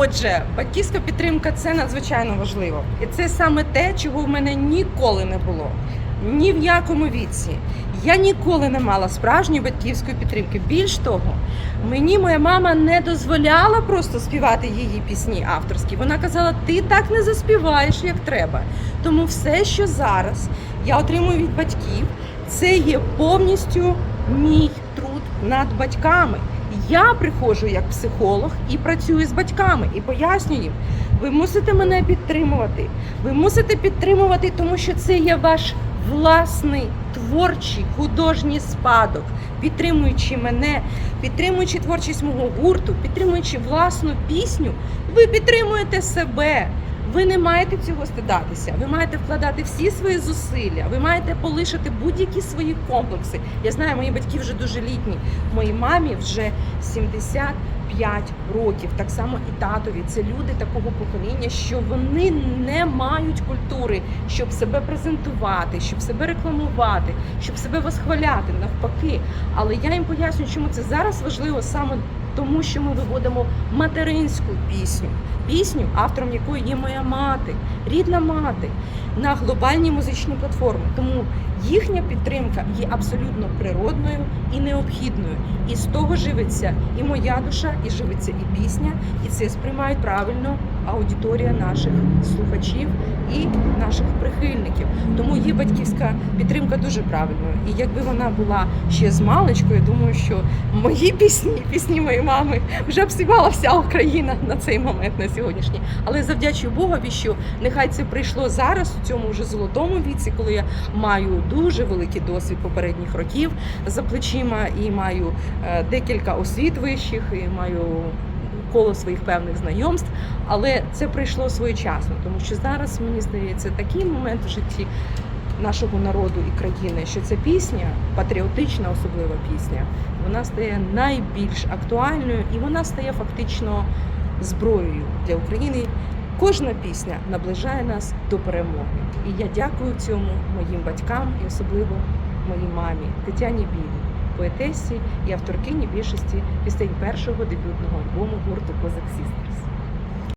Отже, батьківська підтримка це надзвичайно важливо. І це саме те, чого в мене ніколи не було. Ні в якому віці. Я ніколи не мала справжньої батьківської підтримки. Більш того, мені моя мама не дозволяла просто співати її пісні авторські. Вона казала: ти так не заспіваєш, як треба. Тому все, що зараз я отримую від батьків, це є повністю мій труд над батьками. Я приходжу як психолог і працюю з батьками і пояснюю їм, ви мусите мене підтримувати. Ви мусите підтримувати, тому що це є ваш власний творчий художній спадок, підтримуючи мене, підтримуючи творчість мого гурту, підтримуючи власну пісню, ви підтримуєте себе. Ви не маєте цього стидатися. Ви маєте вкладати всі свої зусилля. Ви маєте полишити будь-які свої комплекси. Я знаю, мої батьки вже дуже літні. Моїй мамі вже 75 років. Так само і татові. Це люди такого покоління, що вони не мають культури, щоб себе презентувати, щоб себе рекламувати, щоб себе восхваляти навпаки. Але я їм пояснюю, чому це зараз важливо саме тому, що ми виводимо материнську пісню, пісню, автором якої є моя мати, рідна мати на глобальній музичній платформі. Тому їхня підтримка є абсолютно природною і необхідною. І з того живиться і моя душа, і живиться і пісня, і це сприймають правильно аудиторія наших слухачів і наших прихильників. Тому її батьківська підтримка дуже правильною. І якби вона була ще з маличкою, думаю, що мої пісні, пісні моєї мами вже б співала вся Україна на цей момент на сьогоднішній. Але завдячую Богові, що нехай це прийшло зараз у цьому вже золотому віці, коли я маю дуже великий досвід попередніх років за плечима і маю е, декілька освіт вищих, і маю коло своїх певних знайомств. Але це прийшло своєчасно, тому що зараз мені здається такий момент в житті нашого народу і країни, що ця пісня, патріотична особлива пісня, вона стає найбільш актуальною і вона стає фактично зброєю для України. Кожна пісня наближає нас до перемоги. І я дякую цьому моїм батькам і особливо моїй мамі Тетяні Білі, поетесі і авторкині більшості пісень першого дебютного альбому гурту Козак Sisters.